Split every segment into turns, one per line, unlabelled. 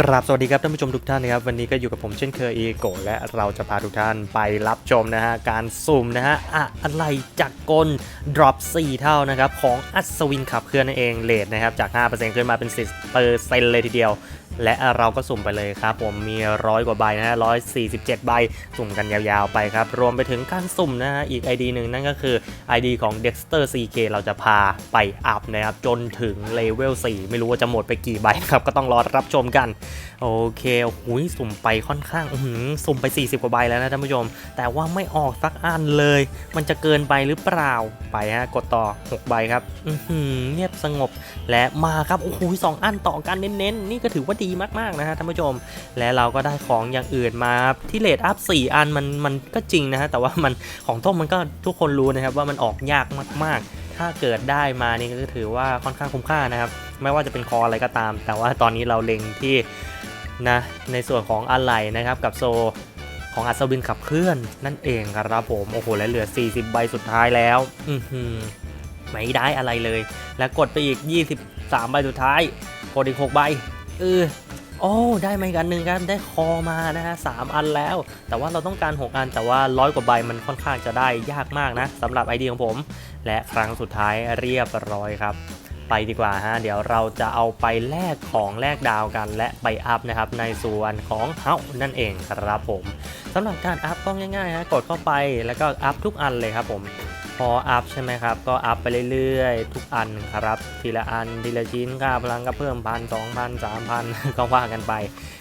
กราบสวัสดีครับท่านผู้ชมทุกท่านนะครับวันนี้ก็อยู่กับผมเช่นเคยเอโกและเราจะพาทุกท่านไปรับชมนะฮะการสุ่มนะฮะอะอะไรจากกลดรอป 4 เท่านะครับของอัศวินขับเคลื่อนนั่นเองเลทนะครับจาก 5%ขึ้นมาเป็น 10%เปอร์เซนต์เลยทีเดียว และเราก็สุ่มไปเลยครับ ผมมีร้อยกว่าใบนะฮะ147ใบสุ่มกันยาวๆไปครับ รวมไปถึงการสุ่มนะฮะอีก ID หนึ่งนั่นก็คือ ID ของ Dexter CK เราจะพาไปอัพนะครับ จนถึงเลเวล4ไม่รู้ว่าจะหมดไปกี่ใบครับ ก็ต้องรอรับชมกัน โอเคหุยสุ่มไปค่อนข้างอื้อหือสุ่มไป 40 กว่าใบแล้วนะท่านผู้ชม แต่ว่าไม่ออกสักอันเลย มันจะเกินไปหรือเปล่าไปฮะกดต่อ 6 ใบครับเงียบสงบและมาครับโอ้โหสองอันต่อกันเน้นๆนี่ก็ถือว่าดีมากๆนะฮะท่านผู้ชม และเราก็ได้ของอย่างอื่นมาที่เลดอัพ4อันมันมันก็จริงนะฮะแต่ว่ามันของต้มมันก็ทุกคนรู้นะครับว่ามันออกยากมากๆ ถ้าเกิดได้มานี่ก็ถือว่าค่อนข้างคุ้มค่านะครับไม่ว่าจะเป็นคออะไรก็ตาม แต่ว่าตอนนี้เราเล็งที่นะในส่วนของอะไหล่นะครับกับโซของอัศวินขับเคลื่อนนั่นเองครับผมโอ้โหและเหลือ 40 ใบสุดท้ายแล้ว อือหือไม่ได้อะไรเลย แล้วกดไปอีก 23 ใบสุดท้ายกดอีก 6 ใบ เออโอ้ได้มาอีกอันหนึ่งครับได้คอมานะฮะสามอันแล้ว แต่ว่าเราต้องการ 6 อัน แต่ว่าร้อยกว่าใบมันค่อนข้างจะได้ยากมากนะสำหรับไอเดียของผม และครั้งสุดท้ายเรียบร้อยครับ ไปดีกว่าฮะเดี๋ยวเราจะเอาไปแลกของแลกดาวกัน และไปอัพนะครับในส่วนของเฮานั่นเองครับผมสำหรับการอัพก็ง่ายๆฮะกดเข้าไปแล้วก็อัพทุกอันเลยครับผม พออัพใช่ไหมครับ ก็อัพไปเรื่อยๆ ทุกอันครับ ทีละอันทีละชิ้นค่าพลังก็เพิ่มพันสองพันสามพันก็ว่ากันไป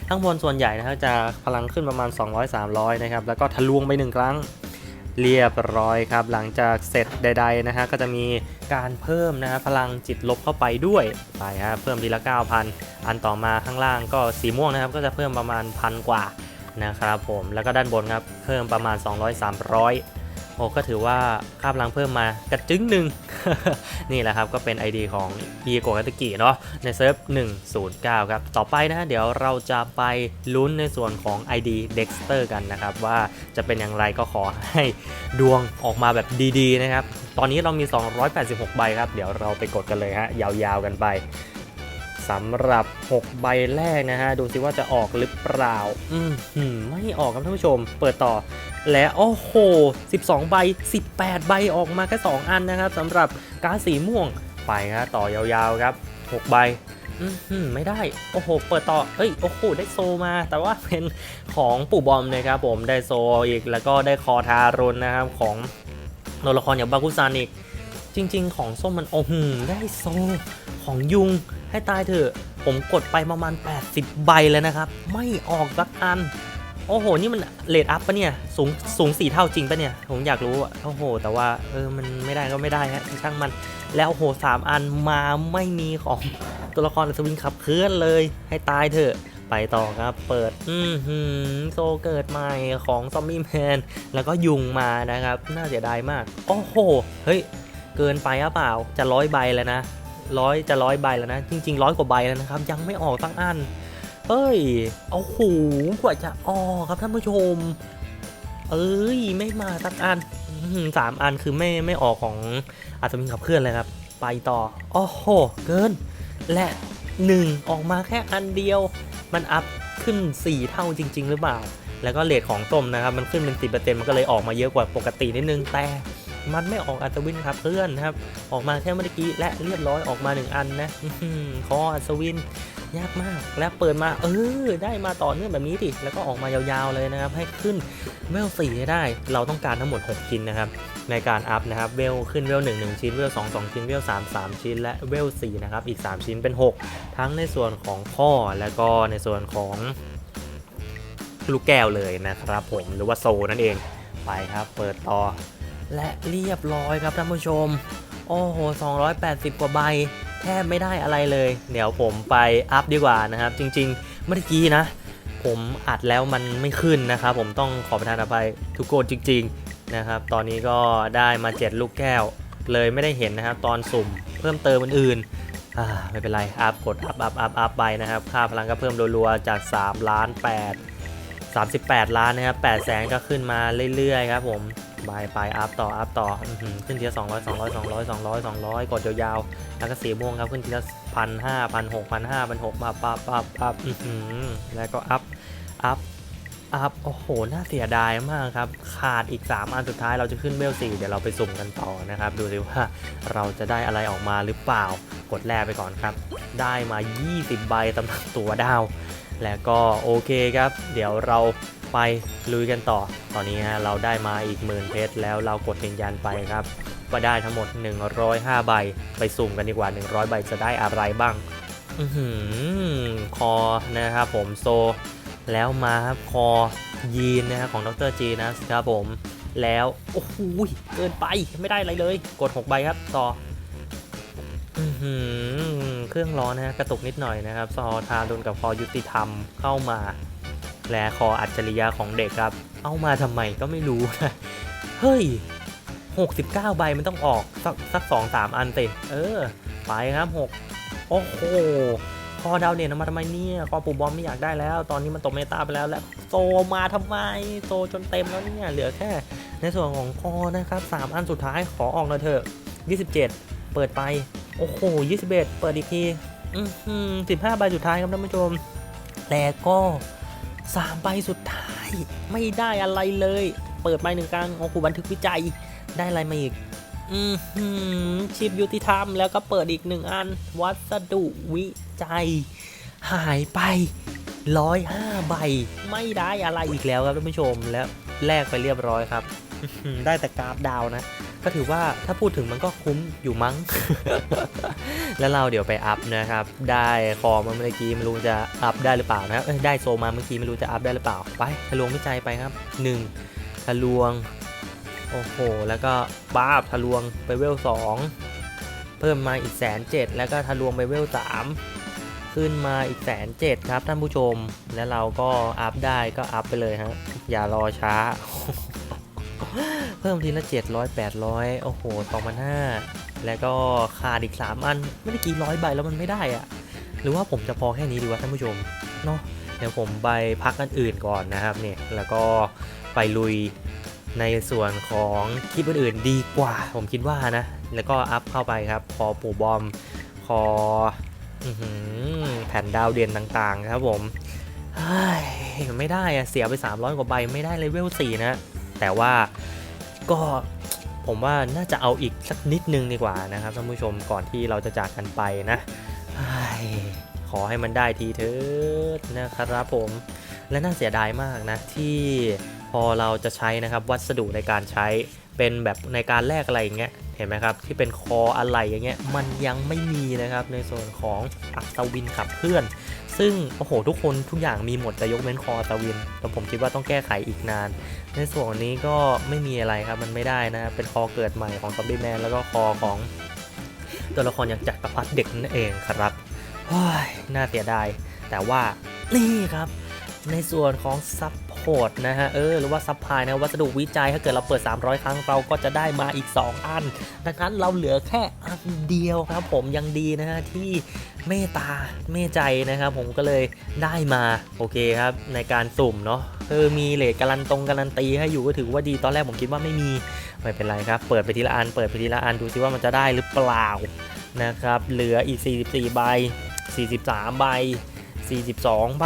ข้างบนส่วนใหญ่นะฮะจะพลังขึ้นประมาณ 200-300 นะครับ แล้วก็ทะลวงไปหนึ่งครั้งเรียบร้อยครับ หลังจากเสร็จใด ๆ นะฮะ ก็จะมีการเพิ่มนะฮะพลังจิตลบเข้าไปด้วย ไปฮะ เพิ่มทีละ 9,000 อันต่อมาข้างล่างก็สีม่วงนะครับ ก็จะเพิ่มประมาณพันกว่านะครับผม แล้วก็ด้านบนครับ เพิ่มประมาณ 200-300 โอ้ก็ถือว่าค่าพลังเพิ่มมากระจึ้งหนึ่งนี่แหละครับก็เป็น ID ของพีโกกัตกิเนาะในเซิร์ฟ109 ครับ ต่อไปนะเดี๋ยวเราจะไปลุ้นในส่วนของ ID Dexter กันนะครับ ว่าจะเป็นอย่างไรก็ขอให้ดวงออกมาแบบดีๆนะครับ ตอนนี้เรามี 286 ใบครับ เดี๋ยวเราไปกดกันเลยฮะยาวๆกันไป สำหรับ 6 ใบแรกนะฮะ ดูสิว่าจะออกหรือเปล่าอืมหืมไม่ออกครับท่านผู้ชม เปิดต่อ และโอ้โห 12 ใบ 18 ใบออกมาแค่ 2 อันนะครับสำหรับการสีม่วงไปครับต่อยาวๆครับ 6 ใบอืมหืมไม่ได้ โอ้โห เปิดต่อ เอ้ย โอ้โห ได้โซมา แต่ว่าเป็นของปู่บอมนะครับผม ได้โซอีก แล้วก็ได้คอทารุณนะครับของตัวละครอย่างบาคุซันอีก จริง ๆ ของส้มมันโอ้โหได้โซของยุงให้ตายเถอะ ผมกดไปประมาณ 80 ใบแล้วนะครับ ไม่ออกสักอัน โอ้โห นี่มันเลดอัพปะเนี่ย สูงสูงสี่เท่าจริงปะเนี่ย ผมอยากรู้อะโอ้โห แต่ว่าเออ มันไม่ได้ก็ไม่ได้ฮะช่างมัน แล้วโอ้โหสามอันมาไม่มีของตัวละครอัศวินขับเคลื่อนเลย ให้ตายเถอะไปต่อครับ เปิด อือหือโซเกิดใหม่ของซอมบี้แมน แล้วก็ยุงมานะครับ น่าเสียดายมาก โอ้โห เฮ้ย เกินไปหรือเปล่าจะร้อยใบแล้วนะร้อยจะร้อยใบแล้วนะ จริงๆร้อยกว่าใบแล้วนะครับ ยังไม่ออกตั้งอันเอ้ยโอ้โหกว่าจะออกครับท่านผู้ชม เอ้ยไม่มาสักอันสามอันคือไม่ไม่ออกของอัศวินขับเคลื่อนเลยครับ ไปต่อโอ้โหเกิน และหนึ่งออกมาแค่อันเดียว มันอัพขึ้น 4 เท่าจริง ๆ หรือเปล่า แล้วก็เลทของต้มนะครับ มันขึ้นเป็นสิบเปอร์เซ็นต์มันก็เลยออกมาเยอะกว่าปกตินิดนึงแต่ มันไม่ออกอัศวินขับเคลื่อนครับ ออกมาแค่เมื่อกี้และเรียบร้อยออกมาหนึ่งอันนะคออัศวินยากมากแล้วเปิดมาเออได้มาต่อเนื่องแบบนี้ดิแล้วก็ออกมายาวๆเลยนะครับ ให้ขึ้นเวล4ให้ได้ เราต้องการทั้งหมด 6 ชิ้นนะครับ ในการอัพนะครับเวลขึ้นเวล1 1 ชิ้นเวล2 2 ชิ้นเวล3 3 ชิ้น และเวล4นะครับอีก 3 ชิ้นเป็น 6 ทั้งในส่วนของข้อและก็ในส่วนของลูกแก้วเลยนะครับผมหรือว่าโซนั่นเองไปครับ เปิดต่อ และเรียบร้อยครับท่านผู้ชม โอ้โห 280 กว่าใบ แทบไม่ได้อะไรเลย เดี๋ยวผมไปอัพดีกว่านะครับ จริงๆ เมื่อกี้นะ ผมอัดแล้วมันไม่ขึ้นนะครับ ผมต้องขอประทานอภัยทุกคนจริง ๆ นะครับ ตอนนี้ก็ได้มา 7 ลูกแก้ว เลยไม่ได้เห็นนะครับ ตอนสุ่มเพิ่มเติมอื่นๆอ่าไม่เป็นไร อัพกดอัพอัพอัพอัพไปนะครับ ค่าพลังก็เพิ่มรัวๆ จาก 3 ล้าน 8 38 ล้านนะครับ8แสนก็ขึ้นมาเรื่อยๆ ครับผม บายไปอัพต่ออัพต่ออื้อหือขึ้นทีละ200 200 200 200 200กดยาวๆแล้วก็สีม่วงครับขึ้นทีละพันห้าพันหกพันห้าพันหกมาปั๊บปั๊บปั๊บอื้อหือแล้วก็อัพอัพอัพโอ้โห น่าเสียดายมากครับ ขาดอีก 3 อันสุดท้ายเราจะขึ้นเวล4เดี๋ยวเราไปสุ่มกันต่อนะครับ ดูสิว่าเราจะได้อะไรออกมาหรือเปล่ากดแรกไปก่อนครับ ได้มา 20 ใบสำหรับตัวดาว แล้วก็โอเคครับ เดี๋ยวเราไปลุยกันต่อ ตอนนี้ฮะเราได้มาอีกหมื่นเพชรแล้วเรากดยืนยันไปครับ ก็ได้ทั้งหมด 105 ใบ ไปสุ่มกันดีกว่า 100 ใบจะได้อะไรบ้าง อือหือคอนะครับผมโซ แล้วมาครับคอยีนนะครับของดรจีนะครับผม แล้ว โอ้โหเกินไปไม่ได้อะไรเลย กด 6 ใบครับต่อ เครื่องร้อนนะฮะกระตุกนิดหน่อยนะครับซอทารุนกับคอยุติธรรมเข้ามา และคออัจฉริยะของเด็กครับ เอามาทำไมก็ไม่รู้นะเฮ้ย 69 ใบมันต้องออกสักสักสองสามอันติเออ ไปครับ6โอ้โหคอดาวเด่นมาทำไมเนี่ยคอปูบอมไม่อยากได้แล้ว ตอนนี้มันตกเมตาไปแล้วแล้วโซมาทำไมโซจนเต็มแล้วเนี่ยเหลือแค่ ในส่วนของคอนะครับ 3 อันสุดท้ายขอออกหน่อยเถอะ27 เปิดไป โอ้โห21เอ็ดเปิดอีกทีอือหือ15ใบสุดท้ายครับท่านผู้ชม แต่ก็3ใบสุดท้าย ไม่ได้อะไรเลย เปิดใบหนึ่งกลางโอ้โหบันทึกวิจัยได้อะไรมาอีกอชิปยุติธรรมแล้วก็เปิดอีกหนึ่งอัน วัสดุวิจัย หายไป105ใบ ไม่ได้อะไรอีกแล้วครับท่านผู้ชมแล้วแลกไปเรียบร้อยครับ ได้แต่กราฟดาวนะ ก็ถือว่าถ้าพูดถึงมันก็คุ้มอยู่มั้ง แล้วเราเดี๋ยวไปอัพนะครับ ได้คอมาเมื่อกี้ไม่รู้จะอัพได้หรือเปล่านะครับเอ้ได้โซมาเมื่อกี้ไม่รู้จะอัพได้หรือเปล่า ไปทะลวงวิจัยไปครับ 1 ทะลวง โอ้โห แล้วก็ป้าบทะลวงไปเวล2เพิ่มมาอีกแสนเจ็ดแล้วก็ทะลวงไปเวล3ขึ้นมาอีกแสนเจ็ดครับท่านผู้ชม แล้วเราก็อัพได้ก็อัพไปเลยฮะอย่ารอช้า เพิ่มทีละ 700 800 โอ้โห2,500 แล้วก็ขาดอีก 3 อัน ไม่ได้กี่ร้อยใบแล้วมันไม่ได้อะหรือว่าผมจะพอแค่นี้ดีวะท่านผู้ชมเนาะเดี๋ยวผมไปพักอันอื่นก่อนนะครับเนี่ยแล้วก็ไปลุยในส่วนของคลิปอื่นๆดีกว่า ผมคิดว่านะ แล้วก็อัพเข้าไปครับคอปูบอมคออแผ่นดาวเด่นต่างๆครับผมไม่ได้อะเสียไป 300 กว่าใบไม่ได้เลเวล4นะ แต่ว่า ก็ผมว่าน่าจะเอาอีกสักนิดนึงดีกว่านะครับท่านผู้ชมก่อนที่เราจะจากกันไปนะขอให้มันได้ทีเถิดนะครับผมและน่าเสียดายมากนะที่พอเราจะใช้นะครับวัสดุในการใช้เป็นแบบในการแลกอะไรอย่างเงี้ย เห็นไหมครับ ที่เป็นคออะไรอย่างเงี้ยมันยังไม่มีนะครับในส่วนของอัศวินขับเคลื่อน ซึ่งโอ้โหทุกคนทุกอย่างมีหมดแต่ยกเว้นคออัศวินแต่ผมคิดว่าต้องแก้ไขอีกนาน ในส่วนนี้ก็ไม่มีอะไรครับมันไม่ได้นะเป็นคอเกิดใหม่ของซอมบี้แมนแล้วก็คอของตัวละครอย่างจักรพรรดิเด็กนั่นเองครับโอ้ยน่าเสียดายแต่ว่านี่ครับในส่วนของซับ พอร์ตนะฮะ เออ หรือว่าซับพลายนะ วัสดุวิจัย ถ้าเกิดเราเปิด 300 ครั้งเราก็จะได้มาอีก 2 อัน ดังนั้นเราเหลือแค่อันเดียวครับผมยังดีนะฮะ ที่เมตตาเมตใจนะครับผมก็เลยได้มาโอเคครับ ในการสุ่มเนาะเออมีเลทการันตรงการันตีให้อยู่ก็ถือว่าดีตอนแรกผมคิดว่าไม่มี ไม่เป็นไรครับ เปิดไปทีละอัน เปิดไปทีละอันดูซิว่ามันจะได้หรือเปล่านะครับเหลืออีก 44 ใบ 43 ใบ 42 ใบ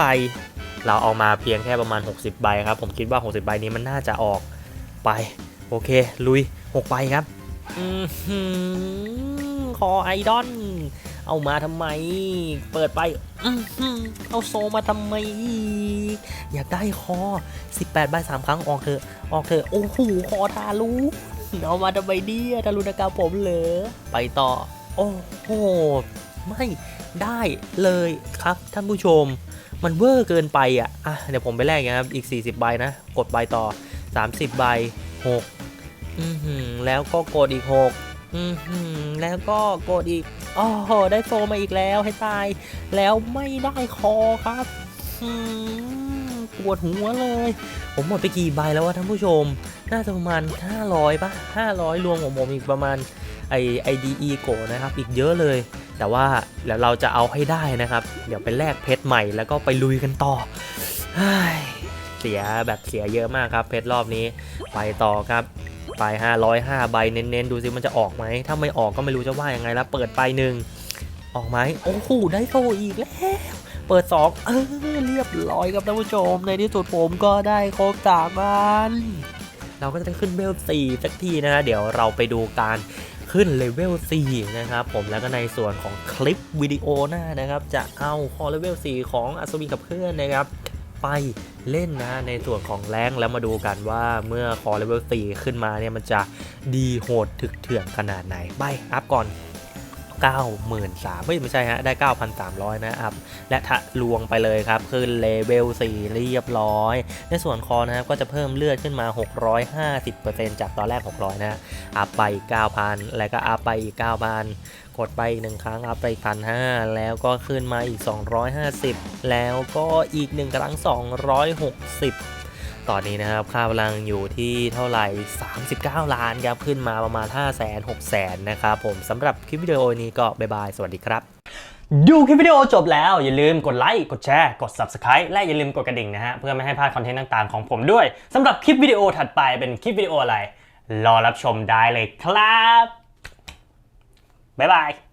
เราเอามาเพียงแค่ประมาณ 60 ใบครับ ผมคิดว่า 60 ใบนี้มันน่าจะออกไป โอเค ลุย 6 ใบครับอือหือคอไอดอน เอามาทำไม เปิดไปอื้อหือเอาโซมาทำไม อยากได้คอ 18 ใบ 3 ครั้ง ออกเถอะ ออกเถอะ โอ้โห คอทารุเอามาทำไมเนี่ยทารุณกรรมผมเหรอ ไปต่อ โอ้โห ไม่ได้เลยครับท่านผู้ชม มันเวอร์เกินไปอะอะเดี๋ยวผมไปแลกนะครับอีก 40 ใบนะ กดใบต่อ 30 ใบ 6 อือหือแล้วก็กดอีก 6 อือหือแล้วก็กดอีกอ๋อได้โฟมาอีกแล้วให้ตาย แล้วไม่ได้คอครับอืมปวดหัวเลย ผมหมดไปกี่ใบแล้ววะท่านผู้ชม น่าจะประมาณ 500ป่ะ500 รวมของผมอีกประมาณไอไอดีอีโกนะครับ อีกเยอะเลย แต่ว่าเดี๋ยวเราจะเอาให้ได้นะครับ เดี๋ยวไปแลกเพชรใหม่แล้วก็ไปลุยกันต่อเสียแบบเสียเยอะมากครับ เพชรรอบนี้ไปต่อครับไป 505 ใบเน้นๆ ดูซิมันจะออกไหม ถ้าไม่ออกก็ไม่รู้จะว่ายังไงแล้ว เปิดไปหนึ่งออกไหมโอ้โหได้โซอีกแล้ว เปิด 2 เออเรียบร้อยครับท่านผู้ชม ในที่สุดผมก็ได้ครบสามอัน เราก็จะได้ขึ้นเบลเวล4สักทีนะฮะเดี๋ยวเราไปดูการ ขึ้นเลเวล4นะครับผมแล้วก็ในส่วนของคลิปวิดีโอหน้านะครับจะเอาคอเลเวล4ของอัศวินกับเพื่อนนะครับไปเล่นนะในส่วนของแรงแล้วมาดูกันว่าเมื่อคอเลเวล4ขึ้นมาเนี่ยมันจะดีโหดถึกเถื่อนขนาดไหน ไปอัพก่อน 93,000ไม่ไม่ใช่ฮะ ได้ 9,300 นะอัพและทะลวงไปเลยครับ ขึ้นเลเวล 4 เรียบร้อย ในส่วนคอนะครับ ก็จะเพิ่มเลือดขึ้นมา 650%จากตอนแรก 600 นะอัพไป 9,000 แล้วก็อัพไปอีก 9,000 กดไปอีกหนึ่งครั้งอัพไปอีก1,500แล้วก็ขึ้นมาอีก 250 แล้วก็อีกหนึ่งครั้ง 260 ตอนนี้นะครับค่าพลังอยู่ที่เท่าไหร่ 39 ล้านครับขึ้นมาประมาณ 5 0 0 0 0 0 6 0 0 0นะครับผมสำหรับคลิปวิดีโอนี้ก็บ๊ายบาย สวัสดีครับ
ดูคลิปวิดีโอจบแล้ว อย่าลืมกดไลค์กดแชร์ กด Subscribe และอย่าลืมกดกระดิ่งนะฮะ เพื่อไม่ให้พลาดคอนเทนต์ต่างๆของผมด้วยสำหรับคลิปวิดีโอถัดไปเป็นคลิปวิดีโออะไร รอรับชมได้เลยครับบ๊ายบาย